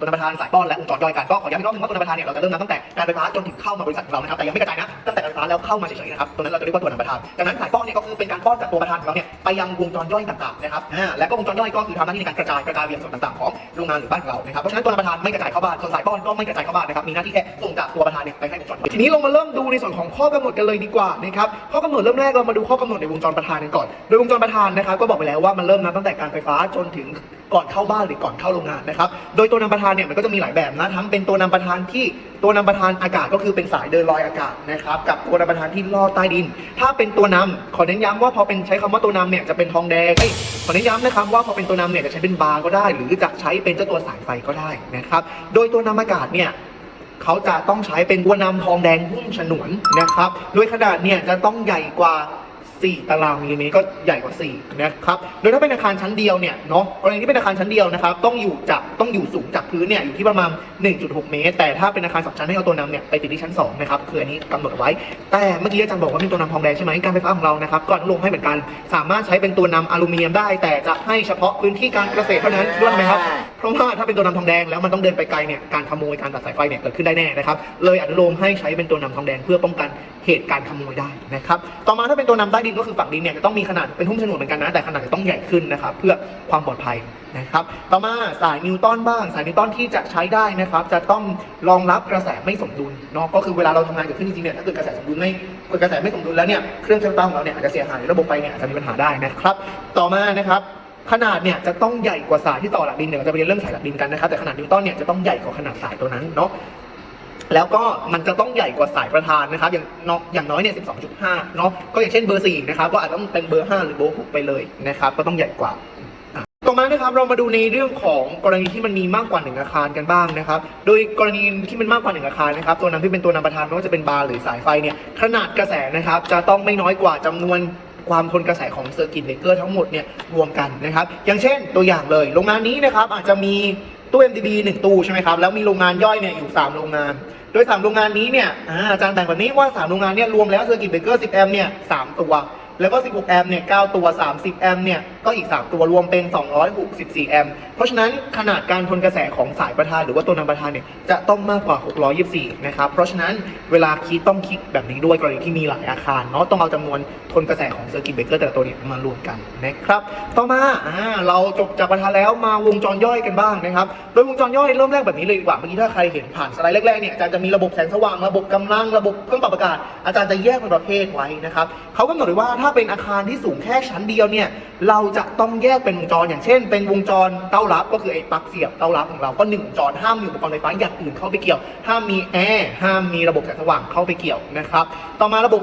ตัวน้ำประทานสายป้อนและวงจรย่อยกันก็ขอย้ำอีกรอบหนึงว่าตัวน้ำประทานเนี่ยเราจะเริ่มนับตั้งแต่การไฟฟ้าจนถึงเข้ามาบริษัทของเรานะครับแต่ยังไม่กระจายนะตั้งแต่การไฟฟ้าแล้วเข้ามาเฉยๆนะครับตัวนั้นเราจะเรียกว่าตัวน้ำประทานดังนั้นสายป้อนเนี่ยก็คือเป็นการป้อนจากตัวประธานของเราเนี่ยไปยังวงจรย่อยต่างๆนะครับและก็วงจรย่อยก็คือทำหน้าที่ในการกระจายกระจายไปยังส่วนต่างๆของโรงงานหรือบ้านเรานะครับเพราะฉะนั้นตัวน้ำประทานไม่กระจายเข้าบ้านส่วนสายป้อนก็ไม่กระจายเข้าบ้านนะครับมีหน้าที่แค่ส่งจากตัวประธานเนี่ยไปให้วงจรย่อยทีนี้เรามาเริ่มดูในส่วนของข้อกำหนดกันเลยดีกว่านะครับข้อกำหนดเริ่มแรกเรามาดูข้อกำหนดในวงจรประธานกันก่อน โดยวงจรประธานนะครับก็บอกไปแล้วว่ามันเริ่มนับตั้งแต่การไฟฟ้าจนถึงก่อนเข้าบ้านหรือก่อนเข้าโรงงานนะครับ โดยตัวนำประธานเนี่ยมันก็จะมีหลายแบบนะทั้งเป็นตัวนำประธานที่ตัวนำประธานอากาศก็คือเป็นสายเดินลอยอากาศนะครับกับตัวนำประธานที่ลอดใต้ดิน ถ้าเป็นตัวนำขอเน้นย้ำว่าพอเป็นใช้คำว่าตัวนำเนี่ยจะเป็นทองแดงเอ้ยขอเน้นย้ำนะครับว่าพอเป็นตัวนำเนี่ยจะใช้เป็นบาร์ก็ได้ หรือจะใช้เป็นเจ้าตัวสายไฟก็ได้นะครับ โดยตัวนำอากาศเนี่ยเขาจะต้องใช้เป็นตัวนำทองแดงหุ้มฉนวนนะครับโดยขนาดเนี่ยจะต้องใหญ่กว่า 4 ตารางมิลลิเมตรก็ใหญ่กว่า 4 นะครับ โดยถ้าเป็นอาคารชั้นเดียวเนี่ยเนาะกรณีที่เป็นอาคารชั้นเดียวนะครับ ต้องอยู่จากต้องอยู่สูงจากพื้นเนี่ยอยู่ที่ประมาณ 1.6 เมตร แต่ถ้าเป็นอาคารสองชั้นให้เอาตัวนำเนี่ยไปติดที่ชั้น 2 นะครับ คืออันนี้กำหนดไว้ แต่เมื่อกี้อาจารย์บอกว่ามีตัวนำทองแดงใช่ไหมการไฟฟ้าของเรานะครับก็อนุโลมให้เหมือนกัน สามารถใช้เป็นตัวนำอลูมิเนียมได้ แต่จะให้เฉพาะพื้นที่การเกษตรเท่านั้นด้วยไหมครับ เพราะว่าถ้าเป็นตัวนำทองแดงแล้วมันต้องเดินไปไกลเนี่ยการขโมยการตัดสายไฟเนี่ยเกิดขึ้นได้แน่นะครับเลยอนุโลมให้ใช้เป็นตัวนำทองแดงเพื่อป้องกันเหตุการณ์ขโมยได้นะครับต่อมาถ้าเป็นตัวนำใต้ดินก็คือฝั่งดินเนี่ยจะต้องมีขนาดเป็นหุ้มฉนวนเหมือนกันนะแต่ขนาดจะต้องใหญ่ขึ้นนะครับเพื่อความปลอดภัยนะครับต่อมาสายนิวตันบ้าง สายนิวตันที่จะใช้ได้นะครับ จะต้องรองรับกระแสไม่สมดุลเนาะก็คือเวลาเราทำงานเกิดขึ้นจริงๆเนี่ยถ้าเกิดกระแสสมดุลไม่เกิดกระแสไม่สมดุลแล้วเนี่ยเครื่องใช้ไฟฟ้าของเราเนี่ยอาจจะเสียหายระบบไฟเนี่ยอาจจะมีปัญหาได้นะครับ ต่อมานะครับ ขนาดเนี่ยจะต้องใหญ่กว่าสายที่ต่อหลักดินเดี๋ยวเราจะไปเรียนเรื่องสายหลักดินกันนะครับ แต่ขนาดนิวตันเนี่ยจะต้องใหญ่กว่าขนาดสายตัวนั้นเนาะแล้วก็มันจะต้องใหญ่กว่าสายประธานนะครับ อย่างน้อยอย่างน้อยเนี่ย 12.5 เนาะก็อย่างเช่นเบอร์ 4 นะครับ ก็อาจจะต้องเป็นเบอร์ 5 หรือเบอร์ 6 ไปเลยนะครับ ก็ต้องใหญ่กว่าต่อมานะครับเรามาดูในเรื่องของกรณีที่มันมีมากกว่าหนึ่งอาคารกันบ้างนะครับ โดยกรณีที่มันมากกว่าหนึ่งอาคารนะครับ ตัวนำที่เป็นตัวนำประธานไม่ว่าจะเป็นบาร์หรือสายไฟเนี่ยขนาดกระแสนะครับ จะต้องไม่น้อยกว่าจำนวน ความทนกระแสของเซอร์กิตเบรกเกอร์ทั้งหมดเนี่ยรวมกันนะครับ อย่างเช่นตัวอย่างเลย โรงงานนี้นะครับอาจจะมีตู้ MDB หนึ่งตู้ใช่ไหมครับ แล้วมีโรงงานย่อยเนี่ยอยู่ 3 โรงงาน โดย 3 โรงงานนี้เนี่ยอาอาจารย์แบ่งแบบนี้ว่า 3 โรงงานเนี่ยรวมแล้วเซอร์กิตเบรกเกอร์10 แอมป์เนี่ย3ตัว แล้วก็ 16 แอมป์เนี่ย9ตัว 30 แอมป์เนี่ยก็อีก 3 ตัวรวมเป็น 264 แอมป์เพราะฉะนั้นขนาดการทนกระแสของสายประธานหรือว่าตัวนำประธานเนี่ยจะต้องมากกว่า 624 นะครับเพราะฉะนั้นเวลาคิดต้องคิดแบบนี้ด้วยกรณีที่มีหลายอาคารเนาะต้องเอาจำนวนทนกระแสของเซอร์กิตเบรกเกอร์แต่ละตัวเนี่ยมารวมกันนะครับต่อมาอ่าเราจบจากประธานแล้วมาวงจรย่อยกันบ้างนะครับโดยวงจรย่อยเริ่มแรกแบบนี้เลยดีกว่าเมื่อกี้ถ้าใครเห็นผ่านสไลด์แรกๆเนี่ยอาจารย์จะมีระบบแสงสว่างระบบกำลังระบบเครื่องปรับอากาศอาจารย์จะแยกเป็นประเภทไว้นะครับเขากำหนดไว้ว่าถ้าเป็นอาคารที่สูงแค่ชั้นเดียวเนี่ย เราจะต้องแยกเป็นวงจรอย่างเช่น เป็นวงจรเต้ารับก็คือไอ้ปลั๊กเสียบเต้ารับของเราก็หนึ่งวงจรห้ามมีอุปกรณ์ไฟฟ้าอย่างอื่นเข้าไปเกี่ยว ห้ามมีแอร์ห้ามมีระบบแสงสว่างเข้าไปเกี่ยวนะครับ ต่อมาระบบ